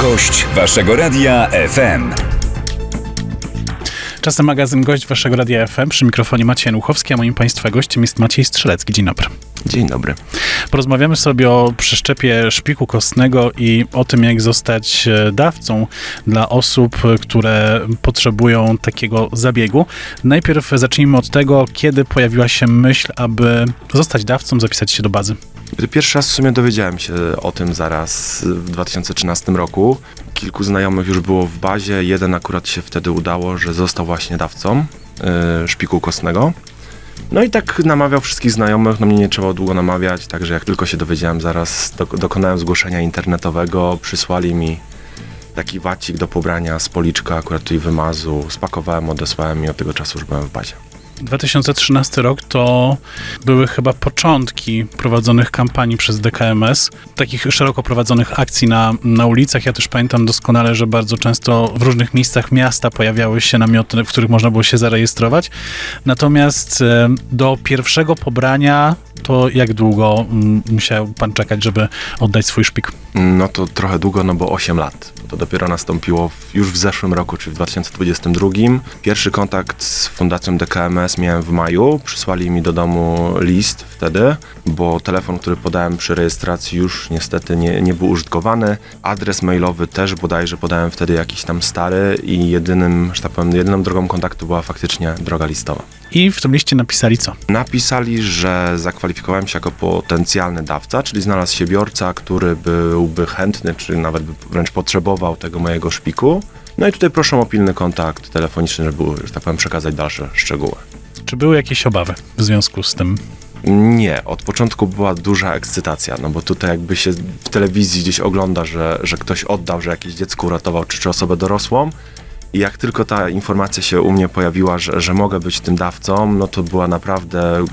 Gość waszego radia FM. Czasem magazyn Gość Waszego Radia FM. Przy mikrofonie Maciej Januchowski, a moim Państwa gościem jest Maciej Strzelecki. Dzień dobry. Dzień dobry. Porozmawiamy sobie o przeszczepie szpiku kostnego i o tym, jak zostać e, dawcą dla osób, które potrzebują takiego zabiegu. Najpierw zacznijmy od tego, kiedy pojawiła się myśl, aby zostać dawcą, zapisać się do bazy. Pierwszy raz w sumie dowiedziałem się o tym zaraz w 2013 roku. Kilku znajomych już było w bazie, jeden akurat się wtedy udało, że został właśnie dawcą yy, szpiku kostnego. No i tak namawiał wszystkich znajomych, no mnie nie trzeba długo namawiać, także jak tylko się dowiedziałem, zaraz do, dokonałem zgłoszenia internetowego, przysłali mi taki wacik do pobrania z policzka, akurat tutaj wymazu, spakowałem, odesłałem i od tego czasu już byłem w bazie. 2013 rok to były chyba początki prowadzonych kampanii przez DKMS, takich szeroko prowadzonych akcji na, na ulicach. Ja też pamiętam doskonale, że bardzo często w różnych miejscach miasta pojawiały się namioty, w których można było się zarejestrować. Natomiast e, do pierwszego pobrania to jak długo mm, musiał pan czekać, żeby oddać swój szpik? No to trochę długo, no bo 8 lat. To dopiero nastąpiło już w zeszłym roku, czyli w 2022. Pierwszy kontakt z Fundacją DKMS miałem w maju. Przysłali mi do domu list wtedy, bo telefon, który podałem przy rejestracji już niestety nie, nie był użytkowany. Adres mailowy też bodajże podałem wtedy jakiś tam stary i jedynym, że tak powiem, jedyną drogą kontaktu była faktycznie droga listowa. I w tym liście napisali co? Napisali, że zakwalifikowałem się jako potencjalny dawca, czyli znalazł się biorca, który byłby chętny, czy nawet by wręcz potrzebował tego mojego szpiku. No i tutaj proszę o pilny kontakt telefoniczny, żeby, że tak powiem, przekazać dalsze szczegóły. Czy były jakieś obawy w związku z tym? Nie, od początku była duża ekscytacja, no bo tutaj jakby się w telewizji gdzieś ogląda, że, że ktoś oddał, że jakieś dziecko uratował, czy, czy osobę dorosłą. I jak tylko ta informacja się u mnie pojawiła, że, że mogę być tym dawcą, no to była naprawdę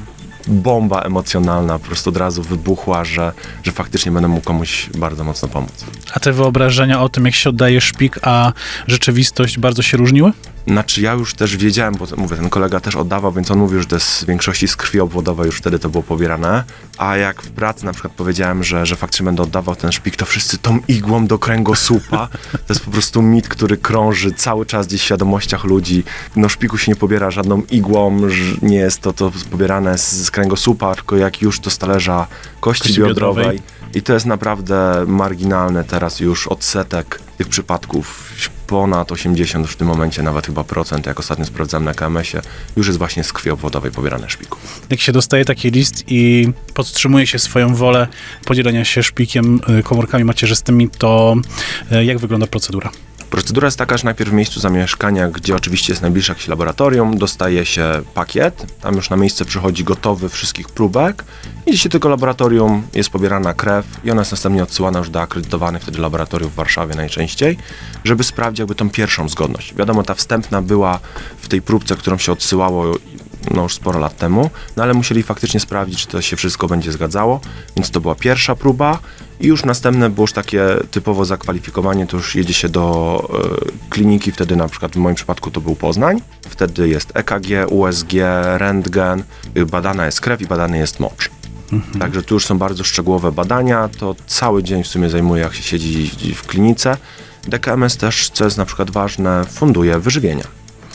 bomba emocjonalna, po prostu od razu wybuchła, że, że faktycznie będę mógł komuś bardzo mocno pomóc. A te wyobrażenia o tym, jak się oddaje szpik, a rzeczywistość bardzo się różniły? Znaczy ja już też wiedziałem, bo mówię, ten kolega też oddawał, więc on mówił, że to jest w większości z krwi obwodowej, już wtedy to było pobierane. A jak w pracy na przykład powiedziałem, że, że faktycznie będę oddawał ten szpik, to wszyscy tą igłą do kręgosłupa. To jest po prostu mit, który krąży cały czas gdzieś w świadomościach ludzi. No szpiku się nie pobiera żadną igłą, nie jest to, to pobierane z, z kręgosłupa, tylko jak już to z talerza kości, Kości biodrowej. I to jest naprawdę marginalne teraz już odsetek tych przypadków. Ponad 80 w tym momencie, nawet chyba procent, jak ostatnio sprawdzałem na KMS-ie, już jest właśnie z krwi obwodowej pobierane szpiku. Jak się dostaje taki list i podtrzymuje się swoją wolę podzielenia się szpikiem, y, komórkami macierzystymi, to y, jak wygląda procedura? Procedura jest taka, że najpierw w miejscu zamieszkania, gdzie oczywiście jest najbliższe jakieś laboratorium, dostaje się pakiet. Tam już na miejsce przychodzi gotowy wszystkich próbek. Się do tego laboratorium, jest pobierana krew i ona jest następnie odsyłana już do akredytowanych wtedy laboratoriów w Warszawie najczęściej, żeby sprawdzić jakby tą pierwszą zgodność. Wiadomo, ta wstępna była w tej próbce, którą się odsyłało no już sporo lat temu, no ale musieli faktycznie sprawdzić, czy to się wszystko będzie zgadzało, więc to była pierwsza próba. I już następne było już takie typowo zakwalifikowanie, to już jedzie się do e, kliniki, wtedy na przykład w moim przypadku to był Poznań, wtedy jest EKG, USG, rentgen, y, badana jest krew i badany jest mocz. Także tu już są bardzo szczegółowe badania, to cały dzień w sumie zajmuje, jak się siedzi w klinice. DKMS też, co jest na przykład ważne, funduje wyżywienie.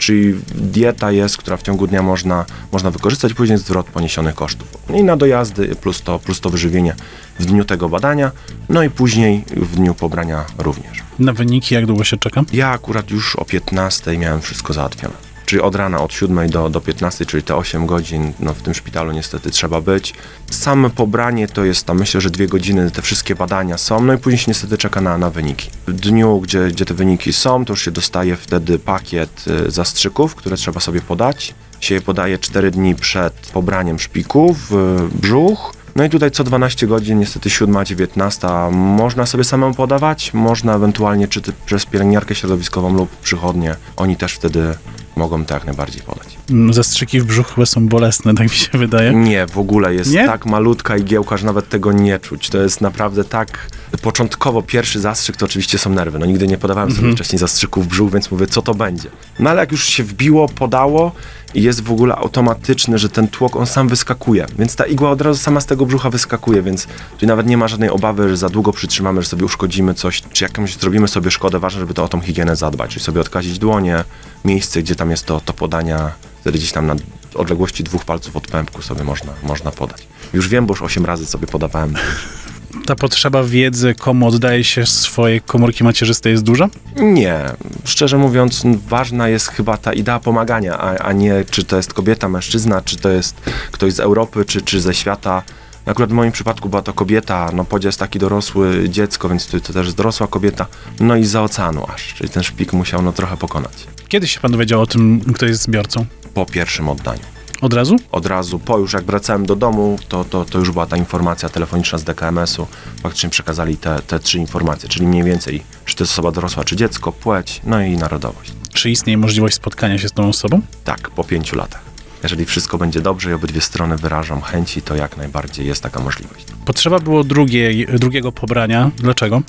Czyli dieta jest, która w ciągu dnia można, można wykorzystać, później zwrot poniesionych kosztów. I na dojazdy plus to, plus to wyżywienie w dniu tego badania, no i później w dniu pobrania również. Na wyniki jak długo się czeka? Ja akurat już o 15 miałem wszystko załatwione. Czyli od rana, od 7 do, do 15, czyli te 8 godzin, no w tym szpitalu niestety trzeba być. Same pobranie to jest tam, myślę, że dwie godziny, te wszystkie badania są, no i później się niestety czeka na, na wyniki. W dniu, gdzie, gdzie te wyniki są, to już się dostaje wtedy pakiet y, zastrzyków, które trzeba sobie podać. Się je podaje 4 dni przed pobraniem szpiku w y, brzuch. No i tutaj co 12 godzin, niestety 7, 19, można sobie samemu podawać, można ewentualnie czy przez pielęgniarkę środowiskową lub przychodnie, oni też wtedy mogą to jak najbardziej podać. Mm, Zastrzyki w brzuchu chyba są bolesne, tak mi się wydaje. Nie, w ogóle jest Nie? tak malutka igiełka, że nawet tego nie czuć. To jest naprawdę tak Początkowo pierwszy zastrzyk to oczywiście są nerwy. No nigdy nie podawałem sobie wcześniej zastrzyków w brzuch, więc mówię, co to będzie. No ale jak już się wbiło, podało i jest w ogóle automatyczny, że ten tłok, on sam wyskakuje. Więc ta igła od razu sama z tego brzucha wyskakuje, więc tu nawet nie ma żadnej obawy, że za długo przytrzymamy, że sobie uszkodzimy coś, czy jakąś zrobimy sobie szkodę. Ważne, żeby to o tą higienę zadbać, czyli sobie odkazić dłonie, miejsce, gdzie tam jest to, to podania, wtedy gdzieś tam na odległości dwóch palców od pępku sobie można, można podać. Już wiem, bo już 8 razy sobie podawałem. Ta potrzeba wiedzy, komu oddaje się swoje komórki macierzyste jest duża? Nie, szczerze mówiąc, ważna jest chyba ta idea pomagania, a, a nie czy to jest kobieta, mężczyzna, czy to jest ktoś z Europy, czy, czy ze świata. Akurat w moim przypadku była to kobieta, no Podzia jest taki dorosły dziecko, więc to, to też jest dorosła kobieta, no i za oceanu aż, czyli ten szpik musiał no trochę pokonać Kiedy się pan dowiedział o tym, kto jest zbiorcą? Po pierwszym oddaniu. Od razu? Od razu, po już jak wracałem do domu, to, to, to już była ta informacja telefoniczna z DKMS-u, faktycznie przekazali te, te trzy informacje, czyli mniej więcej, czy to jest osoba dorosła, czy dziecko, płeć, no i narodowość. Czy istnieje możliwość spotkania się z tą osobą? Tak, po pięciu latach. Jeżeli wszystko będzie dobrze i obydwie strony wyrażą chęci, to jak najbardziej jest taka możliwość. Potrzeba było drugiej, drugiego pobrania. Dlaczego?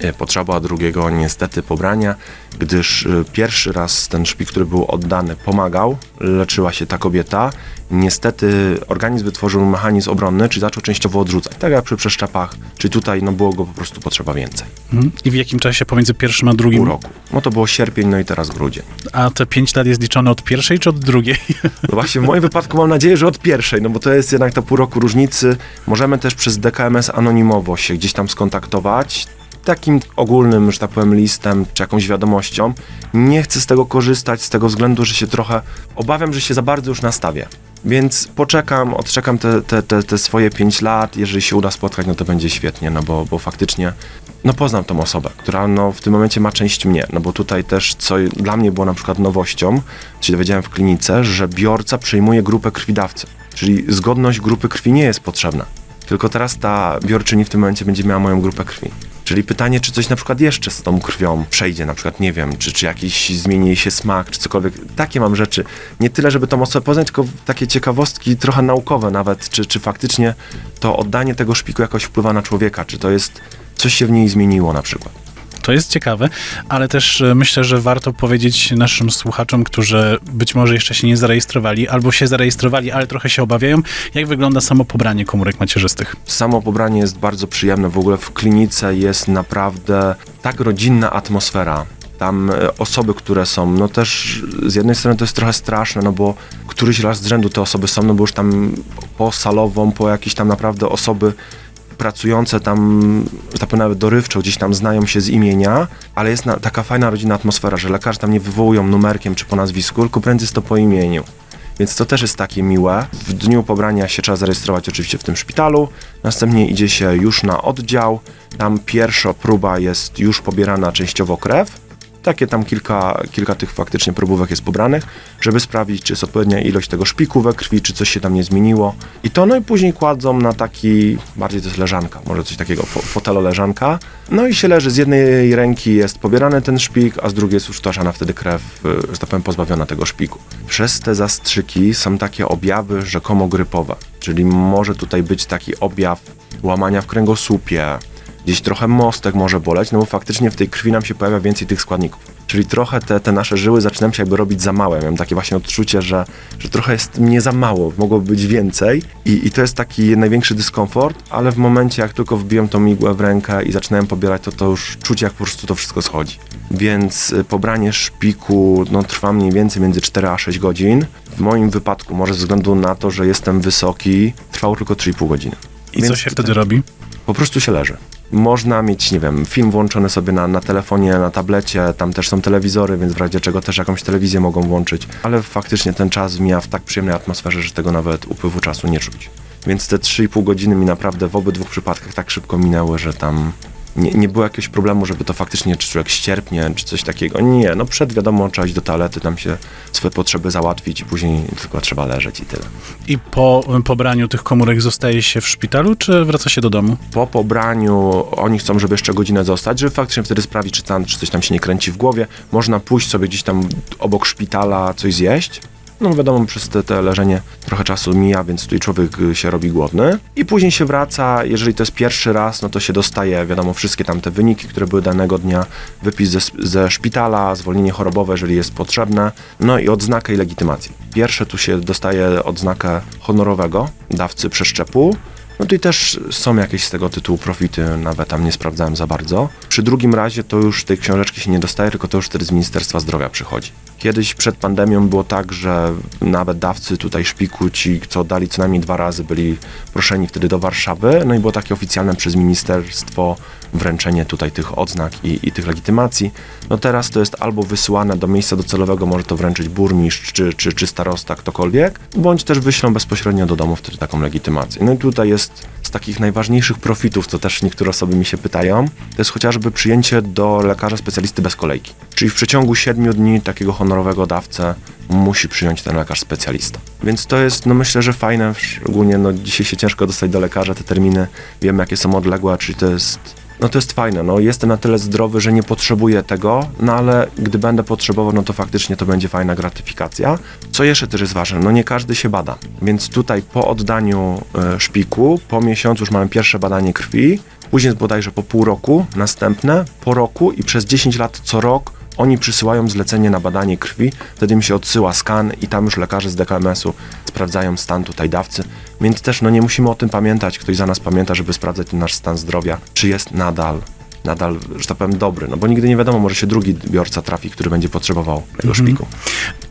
E, Potrzeba drugiego niestety pobrania, gdyż e, pierwszy raz ten szpik, który był oddany, pomagał, leczyła się ta kobieta. Niestety organizm wytworzył mechanizm obronny, czyli zaczął częściowo odrzucać. Tak jak przy przeszczepach, czyli tutaj no, było go po prostu potrzeba więcej. Mhm. I w jakim czasie pomiędzy pierwszym a drugim? Pół roku. No to było sierpień, no i teraz grudzień. A te pięć lat jest liczone od pierwszej czy od drugiej? No właśnie w moim wypadku mam nadzieję, że od pierwszej, no bo to jest jednak to pół roku różnicy. Możemy też przez DKMS anonimowo się gdzieś tam skontaktować. Takim ogólnym, że tak powiem, listem czy jakąś wiadomością. Nie chcę z tego korzystać z tego względu, że się trochę obawiam, że się za bardzo już nastawię. Więc poczekam, odczekam te, te, te, te swoje pięć lat. Jeżeli się uda spotkać, no to będzie świetnie, no bo, bo faktycznie no poznam tą osobę, która no w tym momencie ma część mnie, no bo tutaj też, co dla mnie było na przykład nowością, się dowiedziałem w klinice, że biorca przyjmuje grupę krwidawcy, czyli zgodność grupy krwi nie jest potrzebna. Tylko teraz ta biorczyni w tym momencie będzie miała moją grupę krwi. Czyli pytanie, czy coś na przykład jeszcze z tą krwią przejdzie, na przykład, nie wiem, czy, czy jakiś zmieni się smak, czy cokolwiek. Takie mam rzeczy. Nie tyle, żeby tą osobę poznać, tylko takie ciekawostki trochę naukowe nawet, czy, czy faktycznie to oddanie tego szpiku jakoś wpływa na człowieka, czy to jest, coś się w niej zmieniło na przykład. To jest ciekawe, ale też e, myślę, że warto powiedzieć naszym słuchaczom, którzy być może jeszcze się nie zarejestrowali, albo się zarejestrowali, ale trochę się obawiają, jak wygląda samo pobranie komórek macierzystych. Samo pobranie jest bardzo przyjemne. W ogóle w klinice jest naprawdę tak rodzinna atmosfera. Tam e, osoby, które są, no też z jednej strony to jest trochę straszne, no bo któryś raz z rzędu te osoby są, no bo już tam po salową, po jakieś tam naprawdę osoby pracujące tam, że tak powiem, nawet dorywczo gdzieś tam znają się z imienia, ale jest na, taka fajna rodzinna atmosfera, że lekarze tam nie wywołują numerkiem czy po nazwisku, tylko prędzej jest to po imieniu. Więc to też jest takie miłe. W dniu pobrania się trzeba zarejestrować oczywiście w tym szpitalu, następnie idzie się już na oddział. Tam pierwsza próba jest już pobierana częściowo krew. Takie tam kilka, kilka tych faktycznie próbówek jest pobranych, żeby sprawdzić, czy jest odpowiednia ilość tego szpiku we krwi, czy coś się tam nie zmieniło. I to no i później kładzą na taki, bardziej to jest leżanka, może coś takiego, fo, fotelo leżanka. No i się leży, z jednej ręki jest pobierany ten szpik, a z drugiej jest już wtarzana wtedy krew, y, że tak powiem, pozbawiona tego szpiku. Przez te zastrzyki są takie objawy rzekomo grypowe, czyli może tutaj być taki objaw łamania w kręgosłupie, gdzieś trochę mostek może boleć, no bo faktycznie w tej krwi nam się pojawia więcej tych składników. Czyli trochę te, te nasze żyły zaczynają się jakby robić za małe. Miałem takie właśnie odczucie, że, że trochę jest mnie za mało, mogłoby być więcej. I, I to jest taki największy dyskomfort, ale w momencie jak tylko wbiłem tą igłę w rękę i zaczynałem pobierać, to to już czuć jak po prostu to wszystko schodzi. Więc y, pobranie szpiku no, trwa mniej więcej między 4 a 6 godzin. W moim wypadku, może ze względu na to, że jestem wysoki, trwało tylko 3,5 godziny. I co Więc się tutaj- wtedy robi? po prostu się leży. Można mieć, nie wiem, film włączony sobie na, na telefonie, na tablecie, tam też są telewizory, więc w razie czego też jakąś telewizję mogą włączyć, ale faktycznie ten czas mija w tak przyjemnej atmosferze, że tego nawet upływu czasu nie czuć. Więc te 3,5 godziny mi naprawdę w obydwu przypadkach tak szybko minęły, że tam nie, nie było jakiegoś problemu, żeby to faktycznie czy człowiek ścierpnie, czy coś takiego. Nie, no przed wiadomo, trzeba iść do toalety, tam się swoje potrzeby załatwić i później tylko trzeba leżeć i tyle. I po pobraniu tych komórek zostaje się w szpitalu, czy wraca się do domu? po pobraniu oni chcą, żeby jeszcze godzinę zostać, żeby faktycznie wtedy sprawdzić, czy, tam, czy coś tam się nie kręci w głowie. Można pójść sobie gdzieś tam obok szpitala coś zjeść. No wiadomo, przez te, te leżenie trochę czasu mija, więc tutaj człowiek y, się robi głodny. I później się wraca, jeżeli to jest pierwszy raz, no to się dostaje, wiadomo, wszystkie tam te wyniki, które były danego dnia, wypis ze, ze szpitala, zwolnienie chorobowe, jeżeli jest potrzebne, no i odznakę i legitymację. Pierwsze tu się dostaje odznakę honorowego dawcy przeszczepu, no tutaj też są jakieś z tego tytułu profity, nawet tam nie sprawdzałem za bardzo. Przy drugim razie to już tej książeczki się nie dostaje, tylko to już wtedy z Ministerstwa Zdrowia przychodzi. Kiedyś przed pandemią było tak, że nawet dawcy tutaj szpiku, ci co dali co najmniej dwa razy, byli proszeni wtedy do Warszawy, no i było takie oficjalne przez ministerstwo wręczenie tutaj tych odznak i, i tych legitymacji. No teraz to jest albo wysyłane do miejsca docelowego, może to wręczyć burmistrz czy, czy, czy starosta, ktokolwiek, bądź też wyślą bezpośrednio do domu wtedy taką legitymację. No i tutaj jest z takich najważniejszych profitów, co też niektóre osoby mi się pytają, to jest chociażby przyjęcie do lekarza specjalisty bez kolejki. Czyli w przeciągu 7 dni takiego honorowego dawcę musi przyjąć ten lekarz specjalista. Więc to jest, no myślę, że fajne, szczególnie no dzisiaj się ciężko dostać do lekarza, te terminy, wiemy jakie są odległe, czyli to jest no to jest fajne, no jestem na tyle zdrowy, że nie potrzebuję tego, no ale gdy będę potrzebował, no to faktycznie to będzie fajna gratyfikacja. Co jeszcze też jest ważne, no nie każdy się bada, więc tutaj po oddaniu e, szpiku, po miesiącu już mamy pierwsze badanie krwi, później bodajże po pół roku, następne po roku i przez 10 lat co rok oni przysyłają zlecenie na badanie krwi, wtedy mi się odsyła skan i tam już lekarze z DKMS-u sprawdzają stan tutaj dawcy, więc też no nie musimy o tym pamiętać, ktoś za nas pamięta, żeby sprawdzać ten nasz stan zdrowia, czy jest nadal nadal, że tak powiem, dobry, no bo nigdy nie wiadomo, może się drugi biorca trafi, który będzie potrzebował tego szpiku.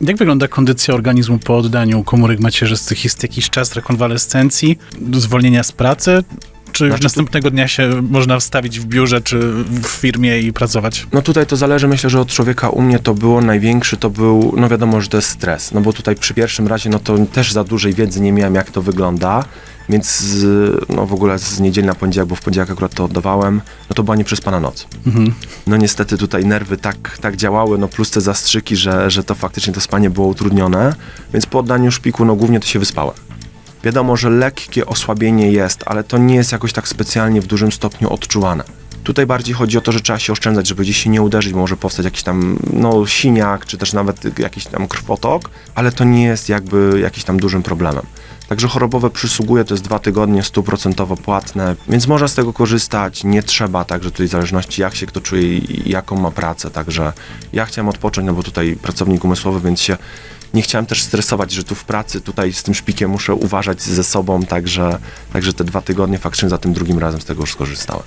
Jak wygląda kondycja organizmu po oddaniu komórek macierzystych? Jest jakiś czas rekonwalescencji, zwolnienia z pracy? Czy już Znaczy tu- następnego dnia się można wstawić w biurze czy w firmie i pracować? No tutaj to zależy, myślę, że od człowieka u mnie to było największy, to był, no wiadomo, że to jest stres, no bo tutaj przy pierwszym razie, no to też za dużej wiedzy nie miałem, jak to wygląda, więc z, no w ogóle z niedzieli na poniedziałek, bo w poniedziałek akurat to oddawałem, no to była nieprzespana noc. Mhm. No niestety tutaj nerwy tak, tak działały, no plus te zastrzyki, że, że to faktycznie to spanie było utrudnione, więc po oddaniu szpiku, no głównie to się wyspałem. Wiadomo, że lekkie osłabienie jest, ale to nie jest jakoś tak specjalnie w dużym stopniu odczuwane. Tutaj bardziej chodzi o to, że trzeba się oszczędzać, żeby gdzieś się nie uderzyć, bo może powstać jakiś tam no, siniak, czy też nawet jakiś tam krwotok, ale to nie jest jakby jakiś tam dużym problemem. Także chorobowe przysługuje, to jest dwa tygodnie stuprocentowo płatne, więc można z tego korzystać, nie trzeba, także tutaj w zależności jak się kto czuje i jaką ma pracę, także ja chciałem odpocząć, no bo tutaj pracownik umysłowy, więc się nie chciałem też stresować, że tu w pracy, tutaj z tym szpikiem muszę uważać ze sobą, także, także te dwa tygodnie faktycznie za tym drugim razem z tego już skorzystałem.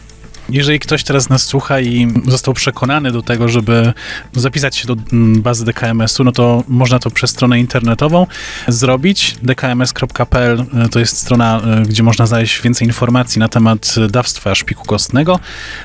Jeżeli ktoś teraz nas słucha i został przekonany do tego, żeby zapisać się do mm, bazy DKMS-u, no to można to przez stronę internetową zrobić. dkms.pl e, to jest strona, e, gdzie można znaleźć więcej informacji na temat dawstwa szpiku kostnego.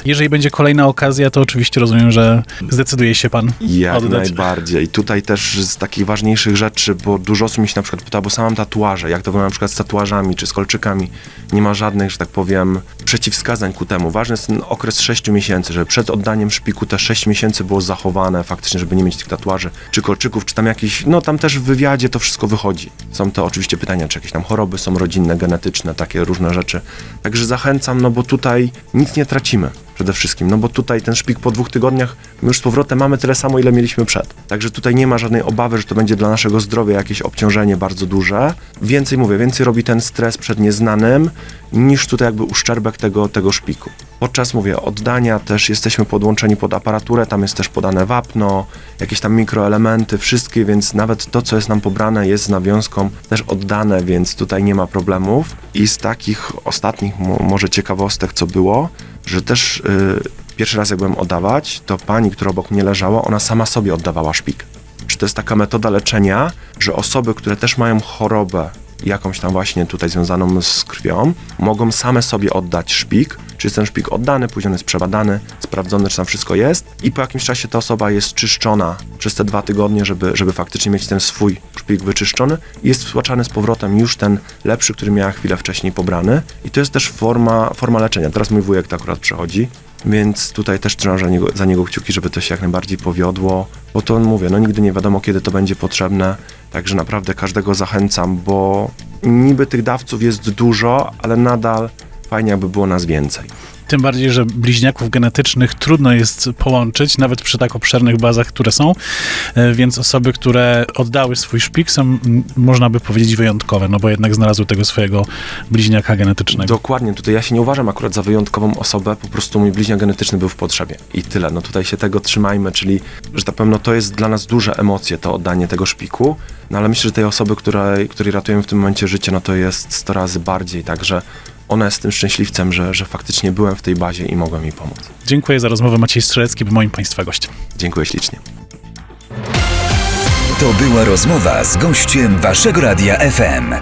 Jeżeli będzie kolejna okazja, to oczywiście rozumiem, że zdecyduje się pan Jak oddać. najbardziej. Tutaj też z takich ważniejszych rzeczy, bo dużo osób mi się na przykład pyta, bo sam mam tatuaże, jak to wygląda na przykład z tatuażami czy z kolczykami. Nie ma żadnych, że tak powiem, przeciwwskazań ku temu. Ważny jest okres 6 miesięcy, żeby przed oddaniem szpiku te 6 miesięcy było zachowane faktycznie, żeby nie mieć tych tatuaży czy kolczyków, czy tam jakiś, no tam też w wywiadzie to wszystko wychodzi. Są to oczywiście pytania, czy jakieś tam choroby są rodzinne, genetyczne, takie różne rzeczy. Także zachęcam, no bo tutaj nic nie tracimy przede wszystkim, no bo tutaj ten szpik po dwóch tygodniach my już z powrotem mamy tyle samo, ile mieliśmy przed. Także tutaj nie ma żadnej obawy, że to będzie dla naszego zdrowia jakieś obciążenie bardzo duże. Więcej mówię, więcej robi ten stres przed nieznanym, niż tutaj jakby uszczerbek tego, tego szpiku. Podczas, mówię, oddania też jesteśmy podłączeni pod aparaturę, tam jest też podane wapno, jakieś tam mikroelementy, wszystkie, więc nawet to, co jest nam pobrane, jest z nawiązką też oddane, więc tutaj nie ma problemów. I z takich ostatnich mo- może ciekawostek, co było, że też y, pierwszy raz jak byłem oddawać, to pani, która obok mnie leżała, ona sama sobie oddawała szpik. Czy to jest taka metoda leczenia, że osoby, które też mają chorobę jakąś tam właśnie tutaj związaną z krwią, mogą same sobie oddać szpik, czy jest ten szpik oddany, później on jest przebadany, sprawdzony, czy tam wszystko jest. I po jakimś czasie ta osoba jest czyszczona przez te dwa tygodnie, żeby, żeby faktycznie mieć ten swój szpik wyczyszczony. I jest wtłaczany z powrotem już ten lepszy, który miała chwilę wcześniej pobrany. I to jest też forma, forma leczenia. Teraz mój wujek to akurat przechodzi, więc tutaj też trzymam za niego, za niego kciuki, żeby to się jak najbardziej powiodło, bo to mówię, no nigdy nie wiadomo, kiedy to będzie potrzebne, także naprawdę każdego zachęcam, bo niby tych dawców jest dużo, ale nadal fajnie, jakby było nas więcej. Tym bardziej, że bliźniaków genetycznych trudno jest połączyć, nawet przy tak obszernych bazach, które są, E, więc osoby, które oddały swój szpik są, można by powiedzieć, wyjątkowe, no bo jednak znalazły tego swojego bliźniaka genetycznego. Dokładnie, tutaj ja się nie uważam akurat za wyjątkową osobę, po prostu mój bliźniak genetyczny był w potrzebie i tyle. No tutaj się tego trzymajmy, czyli, że tak powiem, no to jest dla nas duże emocje, to oddanie tego szpiku, no ale myślę, że tej osoby, której, której ratujemy w tym momencie życie, no to jest 100 razy bardziej, także ona jest tym szczęśliwcem, że, że faktycznie byłem w tej bazie i mogłem jej pomóc. Dziękuję za rozmowę. Maciej Strzelecki był moim Państwa gościem. Dziękuję ślicznie. To była rozmowa z gościem Waszego Radia FM.